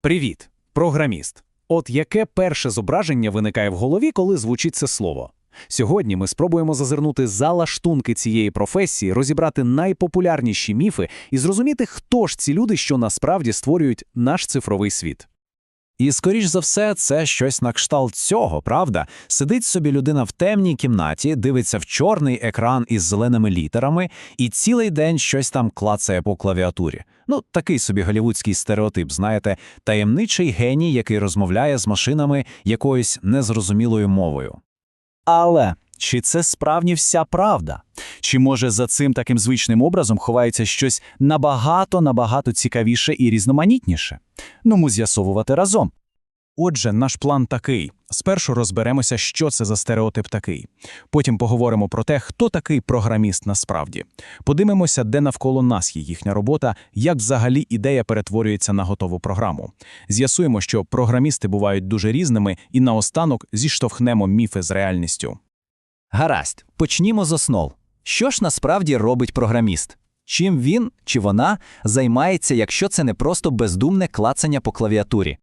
Привіт, програміст. От яке перше зображення виникає в голові, коли звучить це слово? Сьогодні ми спробуємо зазирнути за лаштунки цієї професії, розібрати найпопулярніші міфи і зрозуміти, хто ж ці люди, що насправді створюють наш цифровий світ. І, скоріш за все, це щось на кшталт цього, правда? Сидить собі людина в темній кімнаті, дивиться в чорний екран із зеленими літерами і цілий день щось там клацає по клавіатурі. Ну, такий собі голівудський стереотип, знаєте, таємничий геній, який розмовляє з машинами якоюсь незрозумілою мовою. Але чи це справді вся правда? Чи може за цим таким звичним образом ховається щось набагато набагато цікавіше і різноманітніше? Ну, ми з'ясовувати разом. Отже, наш план такий: спершу розберемося, що це за стереотип такий. Потім поговоримо про те, хто такий програміст насправді. Подивимося, де навколо нас є їхня робота, як взагалі ідея перетворюється на готову програму. З'ясуємо, що програмісти бувають дуже різними, і наостанок зіштовхнемо міфи з реальністю. Гаразд, почнімо з основ. Що ж насправді робить програміст? Чим він чи вона займається, якщо це не просто бездумне клацання по клавіатурі?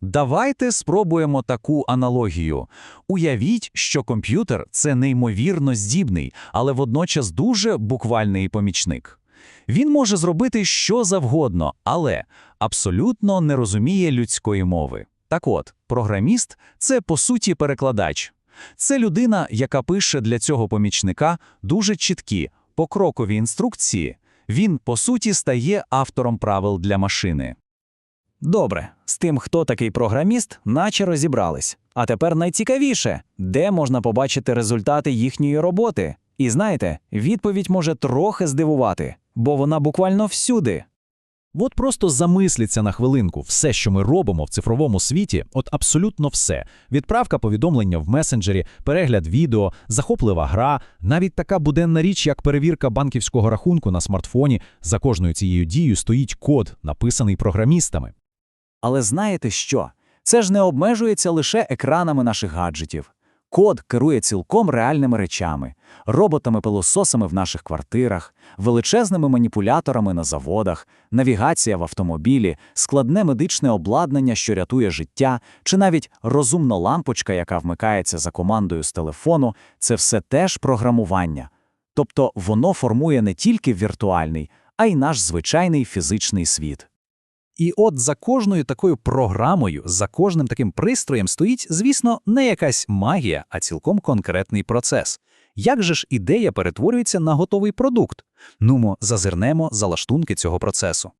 Давайте спробуємо таку аналогію. Уявіть, що комп'ютер це неймовірно здібний, але водночас дуже буквальний помічник. Він може зробити що завгодно, але абсолютно не розуміє людської мови. Так от, програміст це по суті перекладач. Це людина, яка пише для цього помічника дуже чіткі, покрокові інструкції. Він, по суті, стає автором правил для машини. Добре, з тим, хто такий програміст, наче розібрались. А тепер найцікавіше, де можна побачити результати їхньої роботи. І знаєте, відповідь може трохи здивувати, бо вона буквально всюди. От просто замисліться на хвилинку, все, що ми робимо в цифровому світі, от абсолютно все. Відправка повідомлення в месенджері, перегляд відео, захоплива гра, навіть така буденна річ, як перевірка банківського рахунку на смартфоні. За кожною цією дією стоїть код, написаний програмістами. Але знаєте що? Це ж не обмежується лише екранами наших гаджетів. Код керує цілком реальними речами, роботами-пилососами в наших квартирах, величезними маніпуляторами на заводах, навігація в автомобілі, складне медичне обладнання, що рятує життя, чи навіть розумна лампочка, яка вмикається за командою з телефону, це все теж програмування. Тобто воно формує не тільки віртуальний, а й наш звичайний фізичний світ. І от за кожною такою програмою, за кожним таким пристроєм стоїть, звісно, не якась магія, а цілком конкретний процес. Як же ж ідея перетворюється на готовий продукт? Нумо, зазирнемо за лаштунки цього процесу.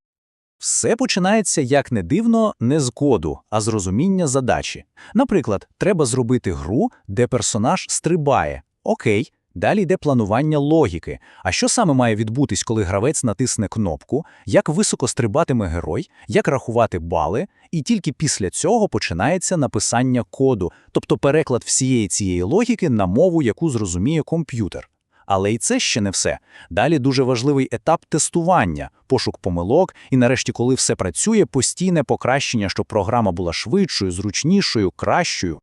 Все починається, як не дивно, не з коду, а з розуміння задачі. Наприклад, треба зробити гру, де персонаж стрибає. Окей, далі йде планування логіки. А що саме має відбутись, коли гравець натисне кнопку, як високо стрибатиме герой, як рахувати бали, і тільки після цього починається написання коду, тобто переклад всієї цієї логіки на мову, яку зрозуміє комп'ютер. Але і це ще не все. Далі дуже важливий етап тестування, пошук помилок, і нарешті, коли все працює, постійне покращення, щоб програма була швидшою, зручнішою, кращою.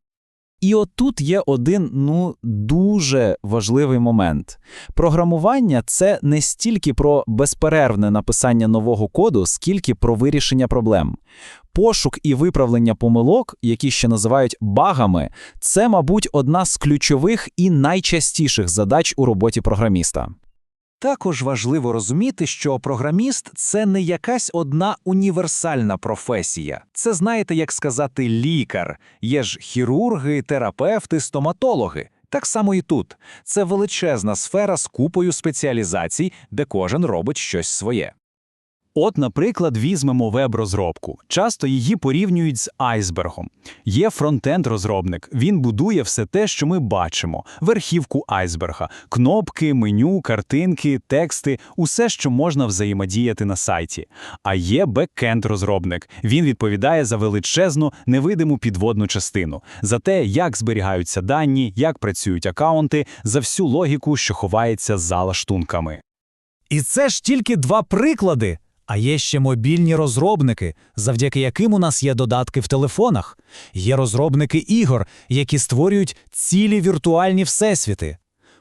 І отут є один ну дуже важливий момент. Програмування це не стільки про безперервне написання нового коду, скільки про вирішення проблем. Пошук і виправлення помилок, які ще називають багами, це, мабуть, одна з ключових і найчастіших задач у роботі програміста. Також важливо розуміти, що програміст це не якась одна універсальна професія. Це знаєте, як сказати, лікар. Є ж хірурги, терапевти, стоматологи. Так само і тут. Це величезна сфера з купою спеціалізацій, де кожен робить щось своє. От, наприклад, візьмемо веб-розробку. Часто її порівнюють з айсбергом. Є фронтенд-розробник. Він будує все те, що ми бачимо: верхівку айсберга, кнопки, меню, картинки, тексти, усе, що можна взаємодіяти на сайті. А є бекенд-розробник. Він відповідає за величезну невидиму підводну частину, за те, як зберігаються дані, як працюють акаунти, за всю логіку, що ховається за лаштунками. І це ж тільки два приклади. А є ще мобільні розробники, завдяки яким у нас є додатки в телефонах. Є розробники ігор, які створюють цілі віртуальні всесвіти.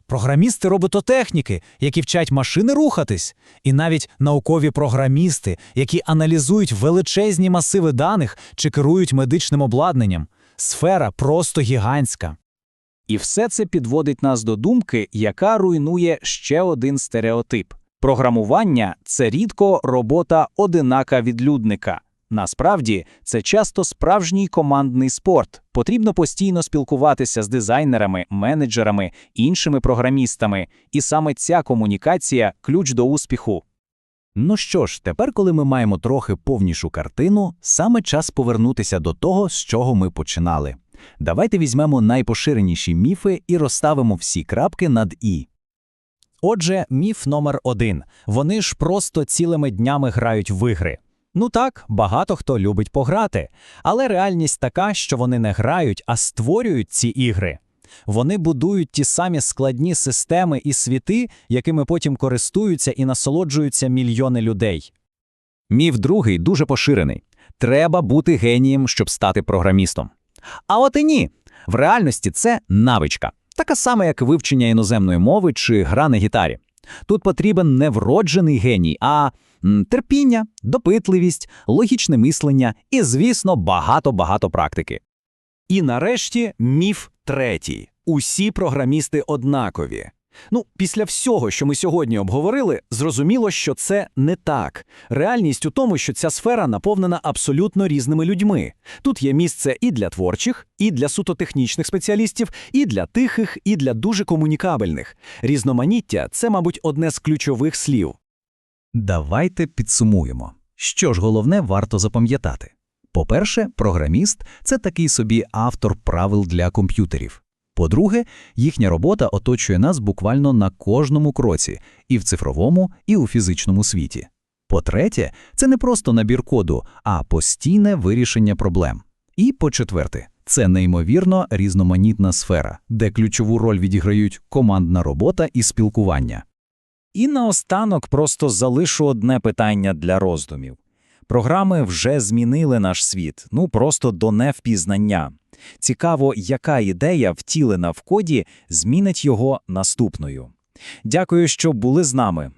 програмісти робототехніки, які вчать машини рухатись, і навіть наукові програмісти, які аналізують величезні масиви даних чи керують медичним обладнанням. Сфера просто гігантська. І все це підводить нас до думки, яка руйнує ще один стереотип. Програмування це рідко робота одинака відлюдника. Насправді, це часто справжній командний спорт. Потрібно постійно спілкуватися з дизайнерами, менеджерами, іншими програмістами, і саме ця комунікація ключ до успіху. Ну що ж, тепер, коли ми маємо трохи повнішу картину, саме час повернутися до того, з чого ми починали. Давайте візьмемо найпоширеніші міфи і розставимо всі крапки над «і». Отже, міф номер один. Вони ж просто цілими днями грають в ігри. Ну так, багато хто любить пограти, але реальність така, що вони не грають, а створюють ці ігри. Вони будують ті самі складні системи і світи, якими потім користуються і насолоджуються мільйони людей. Міф другий дуже поширений. Треба бути генієм, щоб стати програмістом. А от і ні. В реальності це навичка, така сама, як вивчення іноземної мови чи гра на гітарі. Тут потрібен не вроджений геній, а терпіння, допитливість, логічне мислення і, звісно, багато-багато практики. І нарешті міф третій. Усі програмісти однакові. Ну, після всього, що ми сьогодні обговорили, зрозуміло, що це не так. Реальність у тому, що ця сфера наповнена абсолютно різними людьми. Тут є місце і для творчих, і для суто технічних спеціалістів, і для тихих, і для дуже комунікабельних. Різноманіття це, мабуть, одне з ключових слів. Давайте підсумуємо. Що ж головне варто запам'ятати? По-перше, програміст – це такий собі автор правил для комп'ютерів. По-друге, їхня робота оточує нас буквально на кожному кроці – і в цифровому, і у фізичному світі. По-третє, це не просто набір коду, а постійне вирішення проблем. І по-четверте, це неймовірно різноманітна сфера, де ключову роль відіграють командна робота і спілкування. І наостанок просто залишу одне питання для роздумів. Програми вже змінили наш світ, ну просто до невпізнання. Цікаво, яка ідея, втілена в коді, змінить його наступною. Дякую, що були з нами.